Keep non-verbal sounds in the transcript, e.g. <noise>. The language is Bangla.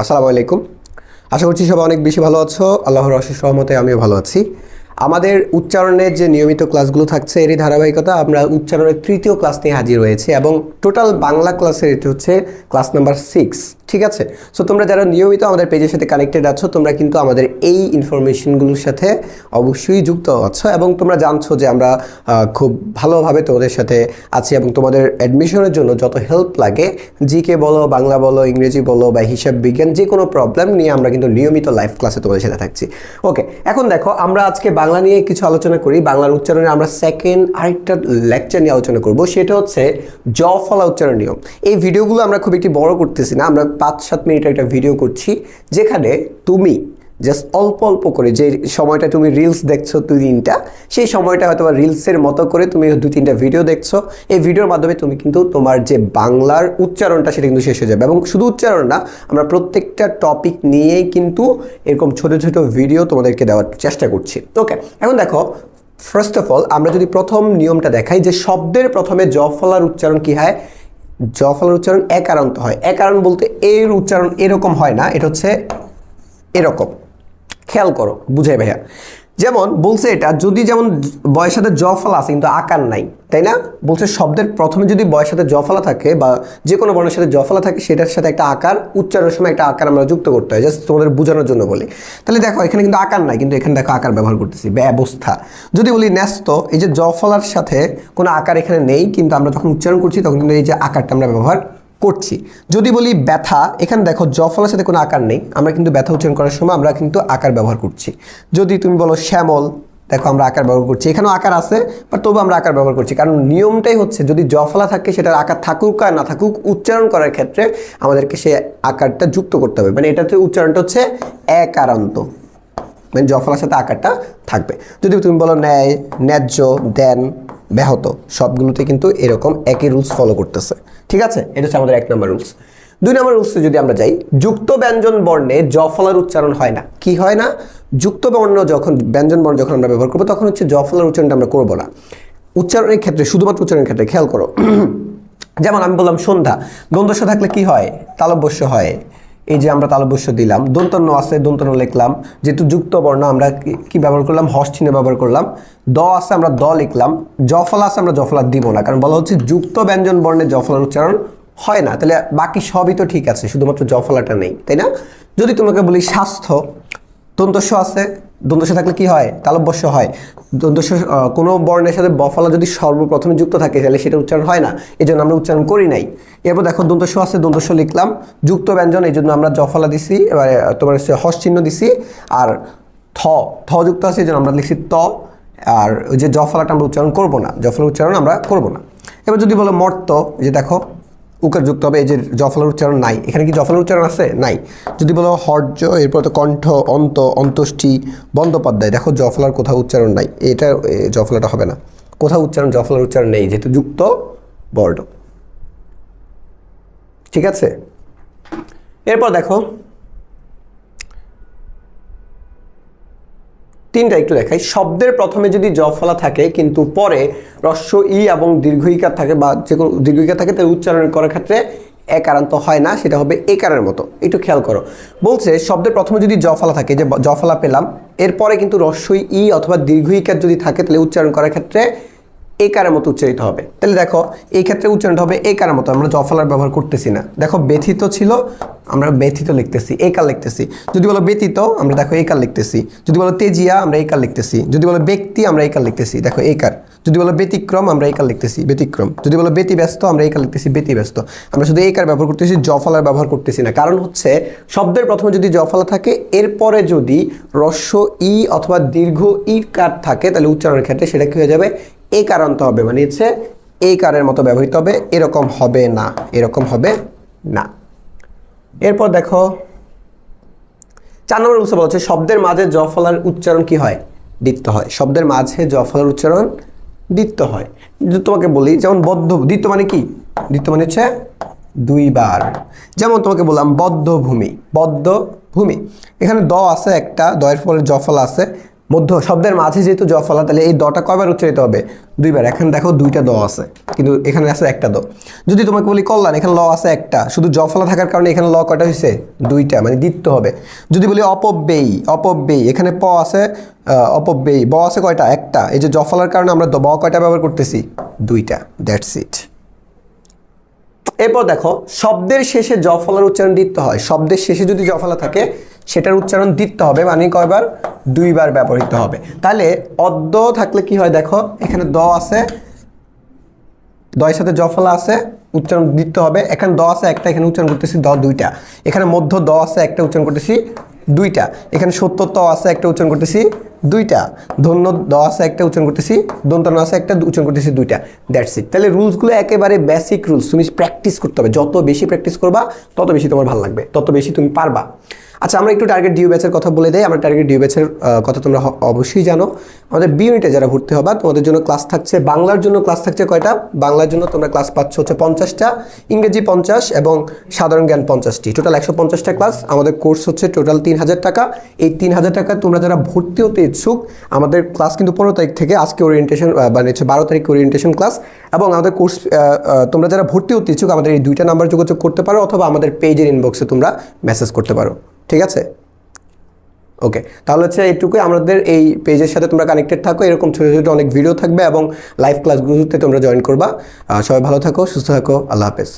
আসসালামু আলাইকুম। আশা করছি সবাই অনেক বেশি ভালো আছো। আল্লাহর অশেষ সহমতে আমিও ভালো আছি। আমাদের উচ্চারণের যে নিয়মিত ক্লাসগুলো থাকছে, এরই ধারাবাহিকতা আমরা উচ্চারণের তৃতীয় ক্লাস নিয়ে হাজির হয়েছি এবং টোটাল বাংলা ক্লাসের এটি হচ্ছে ক্লাস নাম্বার সিক্স ঠিক আছে? সো তোমরা যারা নিয়মিত আমাদের পেজের সাথে কানেক্টেড আছো, তোমরা কিন্তু আমাদের এই ইনফরমেশনগুলোর সাথে অবশ্যই যুক্ত আছো এবং তোমরা জানছো যে আমরা খুব ভালোভাবে তোমাদের সাথে আছি এবং তোমাদের অ্যাডমিশনের জন্য যত হেল্প লাগে জিকে বলো, বাংলা বলো, ইংরেজি বলো বা হিসাব বিজ্ঞান, যে কোনো প্রবলেম নিয়ে আমরা কিন্তু নিয়মিত লাইভ ক্লাসে তোমাদের সাথে থাকছি। ওকে এখন দেখো, আমরা আজকে বাংলা নিয়ে কিছু আলোচনা করি। বাংলার উচ্চারণে আমরা সেকেন্ড আরেকটা লেকচার নিয়ে আলোচনা করব। সেটা হচ্ছে জ ফলা উচ্চারণ নিয়ম। এই ভিডিওগুলো আমরা খুব একটি বড় করতেছি না, আমরা পাঁচ সাত মিনিটের একটা ভিডিও করছি, যেখানে তুমি জাস্ট অল্প অল্প করে যে সময়টা তুমি রিলস দেখছ দুই তিনটা সেই সময়টা হয়তো রিলসের মতো করে তুমি দু তিনটা ভিডিও দেখছ। এই ভিডিওর মাধ্যমে তুমি কিন্তু তোমার যে বাংলার উচ্চারণটা সেটা কিন্তু শেষ হয়ে যাবে। এবং শুধু উচ্চারণ না, আমরা প্রত্যেকটা টপিক নিয়েই কিন্তু এরকম ছোট ছোট ভিডিও তোমাদেরকে দেওয়ার চেষ্টা করছি। ওকে এখন দেখো ফার্স্ট অফ অল আমরা যদি প্রথম নিয়মটা দেখাই যে শব্দের প্রথমে জ ফলার উচ্চারণ কী হয়? জ ফলার উচ্চারণ একারান্ত হয়। একারণ বলতে এর উচ্চারণ এরকম হয় না, এটা হচ্ছে এরকম। খেয়াল করো, বুঝাই ভাইয়া। যেমন বলছে এটা, যদি যেমন বয়ের সাথে জ ফলা আছে, কিন্তু আকার নাই, তাই না? বলছে শব্দের প্রথমে যদি বয়ের সাথে জ ফলা থাকে বা যে কোনো বর্ণের সাথে জ ফলা থাকে, সেটার সাথে একটা আকার, উচ্চারণের সময় একটা আকার আমরা যুক্ত করতে হয় জাস্ট তোমাদের বোঝানোর জন্য বলি। তাহলে দেখো, এখানে কিন্তু আকার নাই, কিন্তু এখানে দেখো আকার ব্যবহার করতেছি, ব্যবস্থা। যদি বলি ন্যস্ত, এই যে জ ফলার সাথে কোনো আকার এখানে নেই, কিন্তু আমরা যখন উচ্চারণ করছি, তখন কিন্তু এই যে আকারটা আমরা ব্যবহার করছি। যদি বলি ব্যথা, এখানে দেখো জ ফলের সাথে কোনো আকার নেই। আমরা কিন্তু ব্যথা উচ্চারণ করার সময় আমরা কিন্তু আকার ব্যবহার করছি। যদি তুমি বলো শ্যামল, দেখো আমরা আকার ব্যবহার করছি। এখানেও আকার আছে বাট তবু আমরা আকার ব্যবহার করছি। কারণ নিয়মটাই হচ্ছে, যদি জফলা থাকে, সেটার আকার থাকুক আর না থাকুক, উচ্চারণ করার ক্ষেত্রে আমাদেরকে সেই আকারটা যুক্ত করতে হবে। মানে এটাতে উচ্চারণটা হচ্ছে একারান্ত। মানে জফলার সাথে আকারটা থাকবে। যদি তুমি বলো ন্যায়, ন্যায্য, দেন ব্যাহত। সবগুলোতে কিন্তু এরকম একই রুলস ফলো করতেছে। ঠিক আছে? এটা হচ্ছে আমাদের এক নম্বর রুলস দুই নম্বর রুলসে যদি আমরা যাই, যুক্ত ব্যঞ্জন বর্ণে জফলার উচ্চারণ হয় না। কি হয় না? যুক্ত বর্ণ যখন, ব্যঞ্জন বর্ণ যখন আমরা ব্যবহার করব, তখন হচ্ছে জফলার উচ্চারণটা আমরা করব না। উচ্চারণের ক্ষেত্রে, শুধুমাত্র উচ্চারণের ক্ষেত্রে, খেয়াল করো। <clears throat> যেমন আমি বললাম সন্ধ্যা দ্বন্দ্বস্য থাকলে কি হয়? তালব্যস্য হয়। এই যে আমরা তালব্যস্য দিলাম, দন্তন্য আছে, দন্তন্য লিখলাম, যেহেতু যুক্ত বর্ণ আমরা কি- ব্যবহার করলাম? হস চিহ্ন ব্যবহার করলাম। দ আছে আমরা দ লিখলাম। জফলা আছে আমরা জফলা দিব না, কারণ বলা হচ্ছে যুক্ত ব্যঞ্জন বর্ণে জফলার উচ্চারণ হয় না। তাহলে বাকি সবই তো ঠিক আছে, শুধুমাত্র জফলাটা নেই, তাই না? যদি তোমাকে বলি স্বাস্থ্য দন্তস্য আছে দন্তস্য থাকলে কি হয়? তালব্যস্য হয়। আহ, কোনো বর্ণের সাথে বফলা যদি সর্বপ্রথমে যুক্ত থাকে তাহলে সেটা উচ্চারণ হয় না। এই জন্য আমরা উচ্চারণ করি নাই। এরপর দেখো দন্তস্য আছে দন্তস্য লিখলাম। যুক্ত ব্যঞ্জন এই জন্য আমরা জফলা দিছি এবার তোমার হচ্ছে হস চিহ্ন দিছি আর থ থ যুক্ত আছে এই জন্য আমরা লিখছি ত আর ওই যে জফলাটা আমরা উচ্চারণ করব না। জফলা উচ্চারণ আমরা করব না। এবার যদি বলো মর্ত যে দেখো উকার যুক্ত হবে, এই যে জফলার উচ্চারণ নাই। এখানে কি জফলার উচ্চারণ আছে? নাই। যদি বলো হর্য, এরপর তো কণ্ঠ, অন্ত অন্তষ্টি বন্দ্যোপাধ্যায়। দেখো জফলার কোথাও উচ্চারণ নাই। এটা জফলাটা হবে না। কোথাও উচ্চারণ, জফলার উচ্চারণ নেই, যেহেতু যুক্ত বর্ণ। ঠিক আছে? এরপর দেখো তিনটা একটু দেখাই। শব্দের প্রথমে যদি জফলা থাকে, কিন্তু পরে রস্য, ই এবং দীর্ঘইকার থাকে বা যে কোনো দীর্ঘইকার থাকে তার উচ্চারণ করার ক্ষেত্রে একারান্ত হয় না, সেটা হবে একারের মতো। একটু খেয়াল করো। বলছে, শব্দের প্রথমে যদি জফলা থাকে, যে জফলা পেলাম, এরপরে কিন্তু রস্যই, ই অথবা দীর্ঘইকার যদি থাকে, তাহলে উচ্চারণ করার ক্ষেত্রে একারের মতো উচ্চারিত হবে। তাহলে দেখো, এই ক্ষেত্রে উচ্চারণটা হবে একারের মতো, আমরা জফলার ব্যবহার করতেছি না। দেখো, ব্যথিত ছিল, আমরা ব্যথিত লিখতেছি একার লিখতেছি। যদি বলো ব্যতীত আমরা দেখো একার লিখতেছি। যদি বলো তেজিয়া, আমরা একার লিখতেছি। যদি বলো ব্যক্তি, আমরা একার লিখতেছি। দেখো একার যদি বলো ব্যতিক্রম, আমরা একার লিখতেছি। ব্যতিক্রম। যদি বলো ব্যতিব্যস্ত, আমরা একার লিখতেছি, ব্যতিব্যস্ত। আমরা শুধু একার ব্যবহার করতেছি, জফলার ব্যবহার করতেছি না। কারণ হচ্ছে, শব্দের প্রথমে যদি জফলা থাকে, এরপরে যদি রস্য, ই অথবা দীর্ঘ ই কার থাকে, তাহলে উচ্চারণের ক্ষেত্রে সেটা কি হয়ে যাবে? এই কারান্ত হবে মানে হচ্ছে এই কারের মতো ব্যবহৃত হবে, এরকম হবে না, এরকম হবে না। এরপর দেখো, চার নম্বর উৎসব হচ্ছে শব্দের মাঝে জফলার উচ্চারণ কি হয়? দ্বিত্ব হয়। শব্দের মাঝে জফলার উচ্চারণ দ্বিত্ব হয়। তোমাকে বলি, যেমন বদ্ধ, দ্বিত্ব মানে কি? দ্বিত্ব মানে হচ্ছে দুইবার। যেমন তোমাকে বললাম বদ্ধ ভূমি বদ্ধ ভূমি এখানে দ আছে একটা দয়ের পরে জফল আছে মধ্য শব্দের মাঝে যেহেতু জ ফলা, তাহলে এই দটা কয়বার উচ্চারিত হবে? দুইবার। এখানে দেখো দুইটা দ আছে, কিন্তু এখানে আছে একটা দ। যদি তোমাকে বলি কল্যাণ, এখানে ল আছে একটা। শুধু জ ফলা থাকার কারণে এখানে ল কয়টা হয়েছে দুইটা মানে দ্বিত্ব হবে। যদি বলি অপব্যয়ী অপব্যয়ী, এখানে প আছে অপব্যয়ী। ব আছে কয়টা? একটা। এই যে জ ফলার কারণে আমরা ব কয়টা ব্যবহার করতেছি? দুইটা। দ্যাটস ইট এরপর দেখো, শব্দের শেষে জ ফলার উচ্চারণ দিতে হয়। শব্দের শেষে যদি জ ফলা থাকে সেটার উচ্চারণ দিতে হবে মানে কয়বার? দুইবার ব্যবহৃত হবে। তাহলে অদ্য থাকলে কি হয় দেখো, এখানে দ আছে দয়ের সাথে জফলা আছে, উচ্চারণ দিতে হবে, এখানে দ আছে একটা, এখানে উচ্চারণ করতেছি দ দুইটা। এখানে মধ্য দ আছে একটা, উচ্চারণ করতেছি দুইটা। এখানে সত্য ত আছে একটা, উচ্চারণ করতেছি দুইটা। ধন্য দ আছে একটা, উচ্চারণ করতেছি দন্তন আছে একটা, উচ্চারণ করতেছি দুইটা। দ্যাটস ইট তাহলে রুলসগুলো একেবারে বেসিক রুলস তুমি প্র্যাকটিস করতে হবে। যত বেশি প্র্যাকটিস করবা, তত বেশি তোমার ভালো লাগবে, তত বেশি তুমি পারবা। আচ্ছা আমরা একটু টার্গেট ডিউ ব্যাচের কথা বলে দেই। আমরা টার্গেট ডিউ ব্যাচের কথা তোমরা অবশ্যই জানো। আমাদের বি ইউনিটে যারা ভর্তি হবা, তোমাদের জন্য ক্লাস থাকছে, বাংলার জন্য ক্লাস থাকছে কয়টা? বাংলার জন্য তোমরা ক্লাস পাচ্ছ হচ্ছে পঞ্চাশটা, ইংরেজি পঞ্চাশ এবং সাধারণ জ্ঞান পঞ্চাশটি। টোটাল একশো পঞ্চাশটা ক্লাস আমাদের কোর্স হচ্ছে টোটাল তিন হাজার টাকা। এই তিন হাজার টাকা তোমরা যারা ভর্তি হতে ইচ্ছুক, আমাদের ক্লাস কিন্তু পনেরো তারিখ থেকে আজকে ওরিয়েন্টেশন মানে হচ্ছে বারো তারিখ ওরিয়েন্টেশন ক্লাস এবং আমাদের কোর্স তোমরা যারা ভর্তি হতে ইচ্ছুক, আমাদের এই দুইটা নাম্বার যোগাযোগ করতে পারো অথবা আমাদের পেজের ইনবক্সে তোমরা মেসেজ করতে পারো। ঠিক আছে? ওকে তাহলে হচ্ছে এইটুকুই। আমাদের এই পেজের সাথে তোমরা কানেক্টেড থাকো। এরকম ছোটো ছোটো অনেক ভিডিও থাকবে এবং লাইভ ক্লাসগুলোতে তোমরা জয়েন করবা। সবাই ভালো থাকো, সুস্থ থাকো। আল্লাহ হাফেজ।